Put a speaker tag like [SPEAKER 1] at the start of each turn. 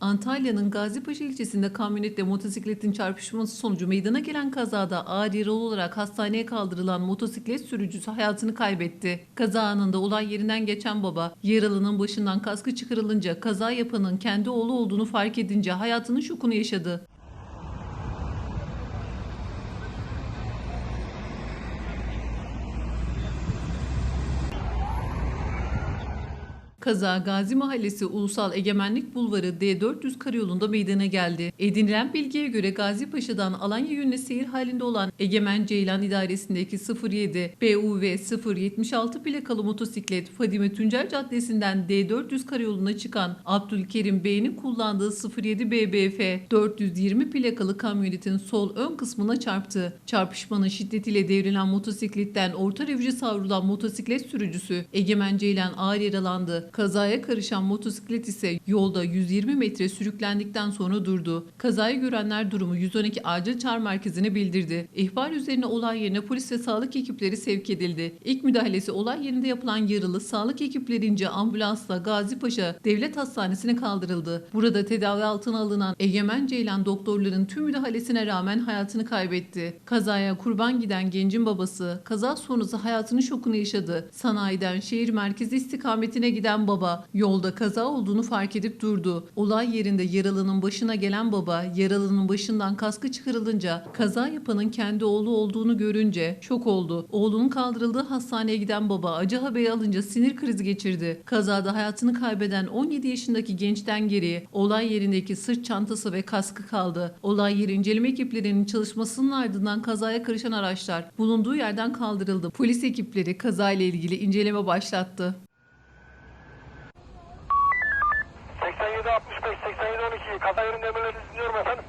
[SPEAKER 1] Antalya'nın Gazipaşa ilçesinde kamyonetle motosikletin çarpışması sonucu meydana gelen kazada yaralı olarak hastaneye kaldırılan motosiklet sürücüsü hayatını kaybetti. Kaza anında olay yerinden geçen baba, yaralının başından kaskı çıkarılınca kaza yapanın kendi oğlu olduğunu fark edince hayatının şokunu yaşadı. Kaza Gazi Mahallesi Ulusal Egemenlik Bulvarı D400 karayolunda meydana geldi. Edinilen bilgiye göre Gazi Paşa'dan Alanya yönüne seyir halinde olan Egemen Ceylan İdaresi'ndeki 07 BUV 076 plakalı motosiklet Fadime Tüncer Caddesi'nden D400 karayoluna çıkan Abdülkerim Bey'in kullandığı 07 BBF 420 plakalı kamyonetin sol ön kısmına çarptı. Çarpışmanın şiddetiyle devrilen motosikletten orta revüce savrulan motosiklet sürücüsü Egemen Ceylan ağır yaralandı. Kazaya karışan motosiklet ise yolda 120 metre sürüklendikten sonra durdu. Kazayı görenler durumu 112 acil çağrı merkezine bildirdi. İhbar üzerine olay yerine polis ve sağlık ekipleri sevk edildi. İlk müdahalesi olay yerinde yapılan yaralı sağlık ekiplerince ambulansla Gazipaşa Devlet Hastanesi'ne kaldırıldı. Burada tedavi altına alınan Egemen Ceylan doktorların tüm müdahalesine rağmen hayatını kaybetti. Kazaya kurban giden gencin babası kaza sonrası hayatının şokunu yaşadı. Sanayiden şehir merkezi istikametine giden baba yolda kaza olduğunu fark edip durdu. Olay yerinde yaralının başına gelen baba yaralının başından kaskı çıkarılınca kaza yapanın kendi oğlu olduğunu görünce şok oldu. Oğlunun kaldırıldığı hastaneye giden baba acı haberi alınca sinir krizi geçirdi. Kazada hayatını kaybeden 17 yaşındaki gençten geriye olay yerindeki sırt çantası ve kaskı kaldı. Olay yeri inceleme ekiplerinin çalışmasının ardından kazaya karışan araçlar bulunduğu yerden kaldırıldı. Polis ekipleri kazayla ilgili inceleme başlattı.
[SPEAKER 2] 65 87 12 kaza yerinde emirlerinizi dinliyorum efendim.